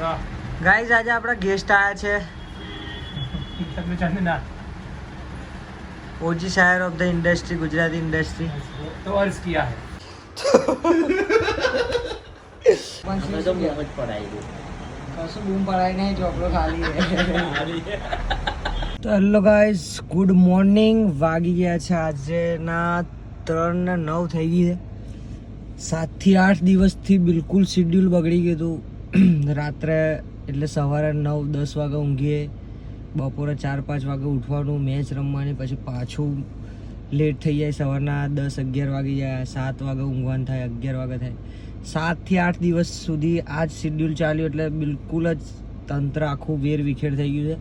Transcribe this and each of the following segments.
Guys આજે આપણા guest આવ્યા છે. OG shire of the industry Gujarati industry તો અર્ઝ કિયા હે. પડાય નહીં ચોપડો ખાલી તો હેલો ગાઈઝ ગુડ મોર્નિંગ વાગી ગયા છે આજેના ત્રણ નવ થઈ ગઈ છે. સાતથી આઠ દિવસથી બિલકુલ શિડ્યુલ બગડી ગયું હતું. રાત્રે, એટલે સવારે નવ, દસ વાગે ઊંઘીએ, બપોરે ચાર, પાંચ વાગે ઉઠવાનું, મેચ રમવાની, પછી પાછું લેટ થઈ જાય, સવારના દસ, અગિયાર વાગી જાય, સાત વાગે ઊંઘવાનું થાય, અગિયાર વાગે થાય. સાતથી આઠ દિવસ સુધી આ જ શિડ્યુલ ચાલ્યું, એટલે બિલકુલ જ તંત્ર આખું વેર વિખેર થઈ ગયું છે.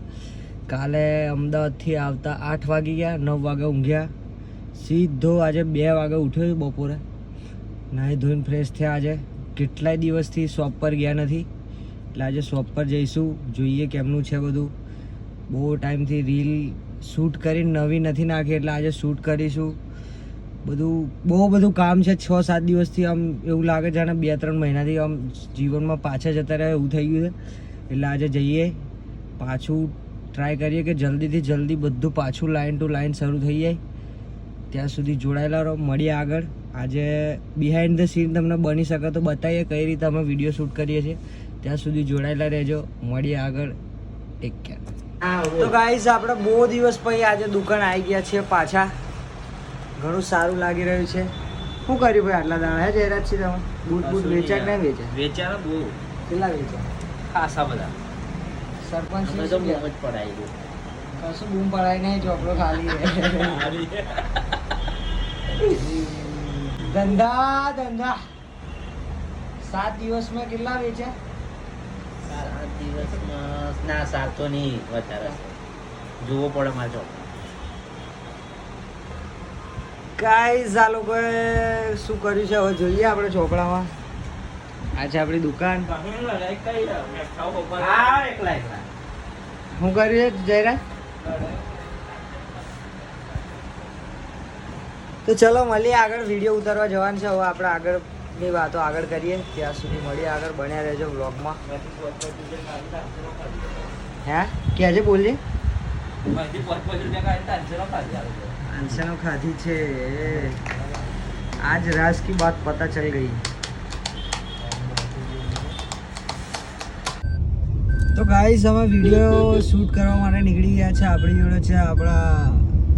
કાલે અમદાવાદથી આવતા આઠ વાગી ગયા, નવ વાગે ઊંઘ્યા. સીધો આજે બે વાગે ઉઠ્યો બપોરે. નાહી ધોઈને ફ્રેશ થયા આજે. કેટલાય દિવસથી શોપ પર ગયા નથી. એટલે આજે શોપ પર જઈશું, જોઈએ કેમનું છે બધું. બહુ ટાઈમથી રીલ શૂટ કરીને નવી નથી નાખી, એટલે આજે શૂટ કરીશું. બધું, બહુ બધું કામ છે છ સાત દિવસથી આમ એવું લાગે જાણે બે ત્રણ મહિનાથી આમ જીવનમાં પાછા જતા રહે એવું થઈ ગયું છે. એટલે આજે જઈએ, પાછું ટ્રાય કરીએ કે જલ્દીથી જલ્દી બધું પાછું લાઇન ટુ લાઇન શરૂ થઈ જાય. ત્યાં સુધી જોડાયેલા રહો, મળીએ આગળ. આજે બિહાઇન્ડ ધ સીન તમને બની શકે તો બતાવીએ કઈ રીતે અમે વીડિયો શૂટ કરીએ છીએ. ત્યાં સુધી જોડાયેલા રહેજો. મળીએ આગળ. ટેક કેર તો ગાઈઝ આપણે બહુ દિવસ પછી આજે દુકાન આવી ગયા છીએ પાછા. ઘણું સારું લાગી રહ્યું છે. શું કર્યું ભાઈ આટલા દાણા હે જયરાજ છે તમે? બૂટ બૂટ વેચ્યા નહીં વેચ્યા? વેચાણ બહુ. કેટલા વેચ્યા? ખાસા બધા. સરપંચ પડાવી કશું બૂમ પડાય નહીં ચોપડો ખાલી ધંધા ધંધા. સાત દિવસમાં કેટલા વેચ્યા સાત દિવસમાં ના સાત તો નહીં વધારે. જોવો પડે મારે ચોક ગાઈઝ આ લોકોએ શું કર્યું છે? હવે જોઈએ આપણે ચોપડામાં. આ છે આપણી દુકાન. શું કર્યું છે જયરાજ? તો ચલો, મળીએ આગળ. વીડિયો ઉતારવા જવાનું છે. હવે આપણે આગળની વાતો આગળ કરીએ. ત્યાં સુધી મળીએ આગળ. બન્યા રહેજો બ્લોગમાં હે? ક્યાં છે બોલી આંસનો ખાધી છે. આજ રાસ કી બાત પતા ચલ ગઈ. તો ગાઈઝ અમે વીડિયો શૂટ કરવા માટે નીકળી ગયા છે આપણી જોડે છે આપણા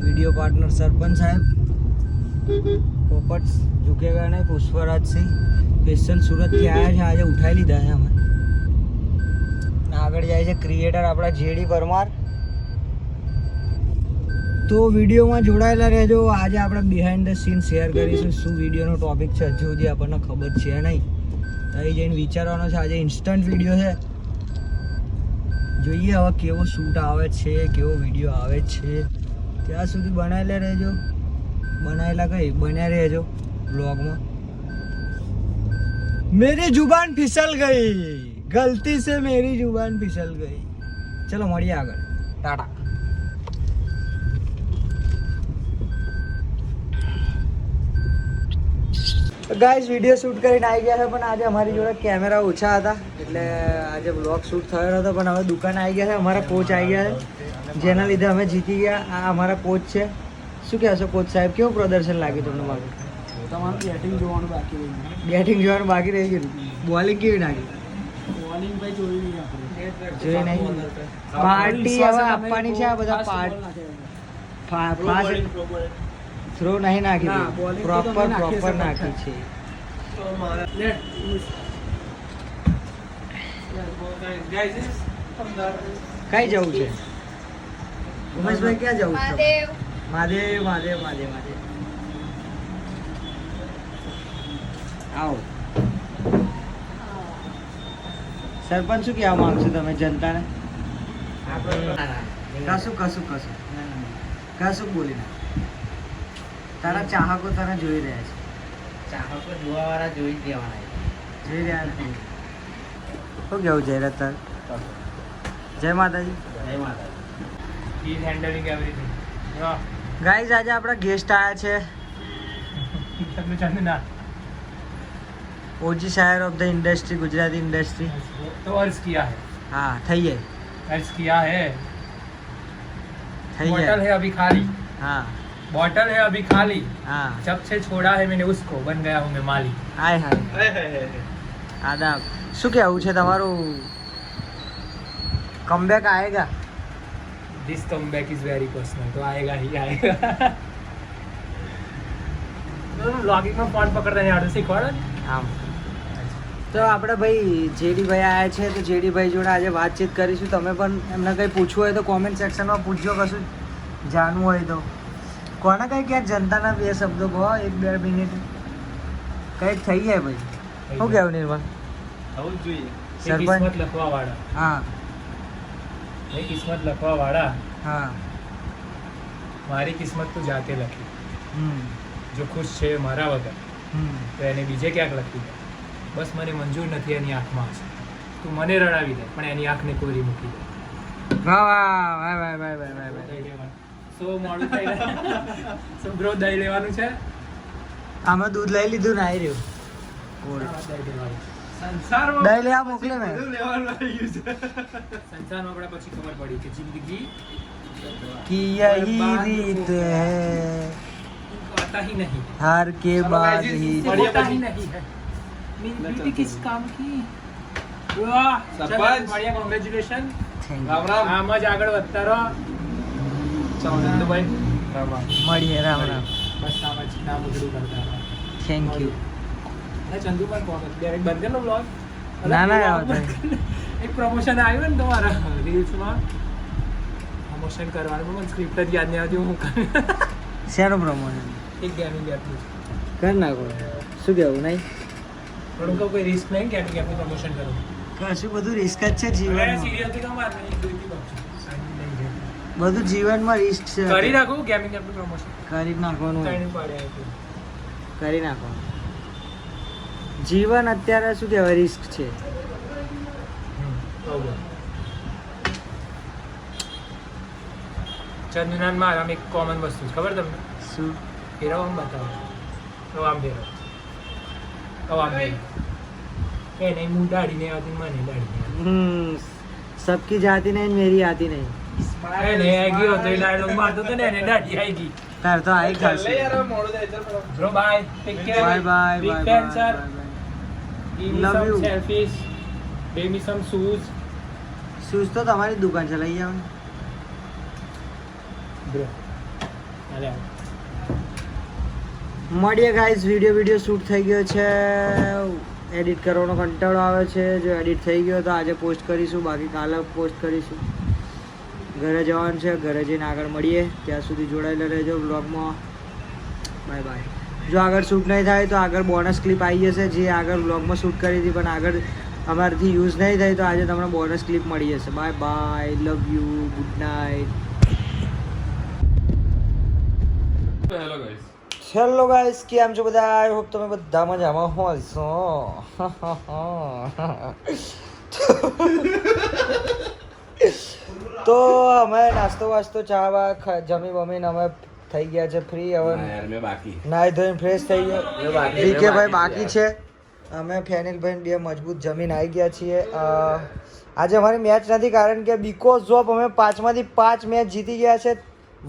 વીડિયો પાર્ટનર સરપંચ સાહેબ. પોપટ ઝુકેગા ને પુષ્પરાજસિંહ સ્પેશિયલ સુરતથી આવ્યા છે? આજે ઉઠાવી લીધા છે અમે. આગળ જાય છે ક્રિએટર આપણા જેડી પરમાર. તો વિડીયોમાં જોડાયેલા રહેજો. આજે આપણે બિહાઇન્ડ ધ સીન શેર કરીશું શું વિડીયોનો ટોપિક છે. હજુ સુધી આપણને ખબર છે નહીં. તો અહીં જઈને વિચારવાનો છે, આજે ઇન્સ્ટન્ટ વીડિયો છે. જોઈએ હવે કેવો શૂટ આવે છે, કેવો વીડિયો આવે છે. ત્યાં સુધી બનાવેલા રહેજો. બનાવેલા કઈ? બન્યા રહેજો બ્લોગમાં મેરી જુબાન ફિસલ ગઈ. ગલતી સે મેરી જુબાન ફિસલ ગઈ. ચલો મળીએ આગળ. ટાટા. ગાઈઝ વીડિયો શૂટ કરીને આવી ગયા છે, પણ આજે અમારી જોડે કેમેરા ઓછા હતા. એટલે આજે બ્લોગ શૂટ થયો નહોતો પણ હવે દુકાન આવી ગયા છે, અમારા કોચ આવી ગયા છે. જેના લીધે અમે જીતી ગયા. આ અમારા કોચ છે. શું કહેશો કોચ સાહેબ? કેવું પ્રદર્શન લાગ્યું તમને મારું? તમારું બેટિંગ જોવાનું બાકી રહ્યું. બેટિંગ જોવાનું બાકી રહી ગયું? બોલિંગ કેવી નાખી બોલિંગ ભાઈ જોઈ નહીં આપણે. જોઈ નહીં? પાર્ટી હવે આપવાની છે આ બધા પાર્ટ થ્રો નહીં નાખી પ્રોપર પ્રોપર નાખી છે. કઈ જવું છે? ઉમેશભાઈ ક્યાં જવું છે? મહાદેવ મહાદેવ મહાદેવ મહાદેવ આવો. સરપંચ શું કહેવા માંગશો તમે જનતાને? કશું કશું કશું. કશું બોલી ના. તારા ચાહકો તને જોઈ રહ્યા છે. ચાહકો જોવા વાળા જોઈ દેવાના જોઈ રહ્યા નથી. શું કેવું જયરાજ તાર? જય માતાજી. જય માતાજી. Is handling everything. ગાઈઝ આજે આપણા ગેસ્ટ આવ્યા છે તમને ચાંદી ના ઓજી શાયર of the industry Gujarati industry तो अर्ज किया है હા થઈ જાય अर्ज किया है થઈ बॉटल જાય है अभी खाली હા बॉटल है अभी खाली હા जब से छोड़ा है मैंने उसको बन गया हूँ मैं माली હાય હાય આદાબ શું કહેવું છે તમારું comeback આયેગા this come back is very personal तो आएगा ही आएगा लॉगिंग में फोन पकड़ता नहीं आते શીખવાડો ને આમ તો આપણે ભાઈ જેડી ભાઈ આવ્યા છે તો જેડી ભાઈ જોડે આજે વાતચીત કરીશું તમે પણ એમને કંઈ પૂછવું હોય તો કોમેન્ટ સેક્શનમાં પૂછજો કશું જાણવું હોય તો કોને કંઈ ક્યાં જનતાના બે શબ્દો કહો એક બે મિનિટ કંઈક થઈ જાય ભાઈ શું કહેવું નિર્મલ થવું જ જોઈએ એ સરપંચ કિસ્મત લખવા વાળા હા એ કિસ્મત લખવા વાળા હા. મારી કિસ્મત તું જાતે લખી. હમ. જો ખુશ છે મારા વગર તો એને બીજે ક્યાંક લખી દે. બસ મને મંજૂર નથી એની આંખમાં છે તું મને રડાવી દે પણ એની આંખને કોરી મૂકી દે. વાહ વાહ વાહ વાહ વાહ વાહ વાહ સો મોડું થઈ સો લેવાનું છે? આમાં દૂધ લઈ લીધું ને આવી રહ્યું. દહીં લેવાનું. સંસારમાં દહીં લેવા મોકલે મેં સંસારમાં આપણે પછી ખબર પડી કે જિંદગી कि यही રીત है इनको आता ही नहीं हार के बाद ही इसे होता ही नहीं है मेरी बेटी किस काम की वाह સરપંચ. ચલો, बढ़िया કોંગ્રેચ્યુલેશન Thank you. આમ જ આગળ વધતા રહો ચંદુભાઈ મળીએ રામ રામ બસ આમ જ નામ ઉઘડું કરતા રહો થેન્ક યુ અને ચંદુ પણ કોણ ડાયરેક્ટ બંધ લો બ્લોગ ના, ના, એક પ્રમોશન આવ્યું ને તમારા રીલ્સમાં પ્રમોશન કરવાનું મને સ્ક્રિપ્ટ જ યાદ નહીં આવતી. હું શેનું પ્રમોશન એક ગેમિંગ એપ કર નાખો. શું કેવું નહીં? પણ કહું કોઈ રિસ્ક નહીં? ગેમિંગ એપનું પ્રમોશન કરું. કશું બધું રિસ્ક જ છે જીવન જીવનમાં. કામ. બધું જીવનમાં રિસ્ક છે. કરી નાખું ગેમિંગ એપનું પ્રમોશન કરી નાખવાનું. કરી નાખવાનું. જીવન અત્યારે શું કહેવાય રિસ્ક છે. બરોબર. આમ એક કોમન વસ્તુ છે ખબર તમને? શું? ફેરવ આમ બતાવો. તો આમ ફેરવ તો આમ ફેરવ કે નહીં હું દાઢી નહીં આવતી મને દાઢી હમ સબકી જાતી નહીં મેરી આતી નહીં. એ નહીં આવી ગયો તો એ ડાયલોગ મારતો હતો ને એને દાઢી આવી ગઈ. તાર તો આવી ખાશે bro bye take care bye bye bye bye give me Love some you. selfies. Give me some shoes. Shoes તો તમારી દુકાન છે લઈ આવો Bro. અરે આવો. મળીએ ગાઈઝ વીડિયો વીડિયો શૂટ થઈ ગયો છે. એડિટ કરવાનો કંટાળો આવે છે. જો એડિટ થઈ ગયો તો આજે પોસ્ટ કરીશું. બાકી કાલે પોસ્ટ કરીશું. ઘરે જવાનું છે. ઘરે જઈને આગળ મળીએ. ત્યાં સુધી જોડાયેલા રહેજો બ્લોગમાં બાય બાય જો આગળ શૂટ નહીં થાય તો આગળ બોનસ ક્લિપ આવી જશે. જે આગળ બ્લોગમાં શૂટ કરી હતી પણ આગળ અમારાથી યુઝ નહીં થાય તો આજે તમને બોનસ ક્લિપ મળી જશે. Bye bye love you good night hello guys કેમ છો બધા? આઈ હોપ તમે બધા મજામાં હશો. તો અમે નાસ્તો વાસ્તો ચા વા જમી બમીને અમે થઈ ગયા છે ફ્રી હવે. નાય ધોઈને ફ્રેશ થઈ ગયા. વીકે ભાઈ બાકી બાકી છે. અમે ફેનિલભાઈ બે મજબૂત જમીન આવી ગયા છીએ. આજે અમારી મેચ નથી કારણ કે બીકોઝ ઓફ અમે પાંચમાંથી પાંચ મેચ જીતી ગયા છે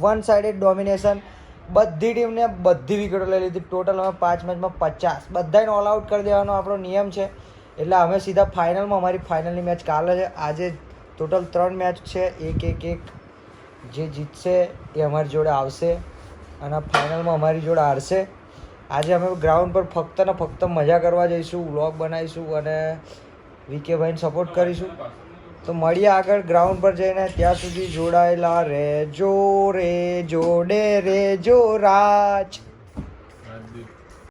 વન સાઇડેડ ડોમિનેશન બધી ટીમને બધી વિકેટો લઈ લીધી. ટોટલ અમે પાંચ મેચમાં પચાસ. બધાને ઓલ આઉટ કરી દેવાનો આપણો નિયમ છે. એટલે અમે સીધા ફાઇનલમાં અમારી ફાઇનલની મેચ કાલે છે. આજે ટોટલ ત્રણ મેચ છે. એક એક એક જે જીતશે એ અમારી જોડે આવશે. અને ફાઇનલમાં અમારી જોડે હારશે. આજે અમે ગ્રાઉન્ડ પર ફક્ત ને ફક્ત મજા કરવા જઈશું, વ્લોગ બનાવીશું અને વીકેભાઈને સપોર્ટ કરીશું. તો મળીએ આગળ ગ્રાઉન્ડ પર જઈને. ત્યાં સુધી જોડાયેલા રેજો રે જોડે રે જો રાજ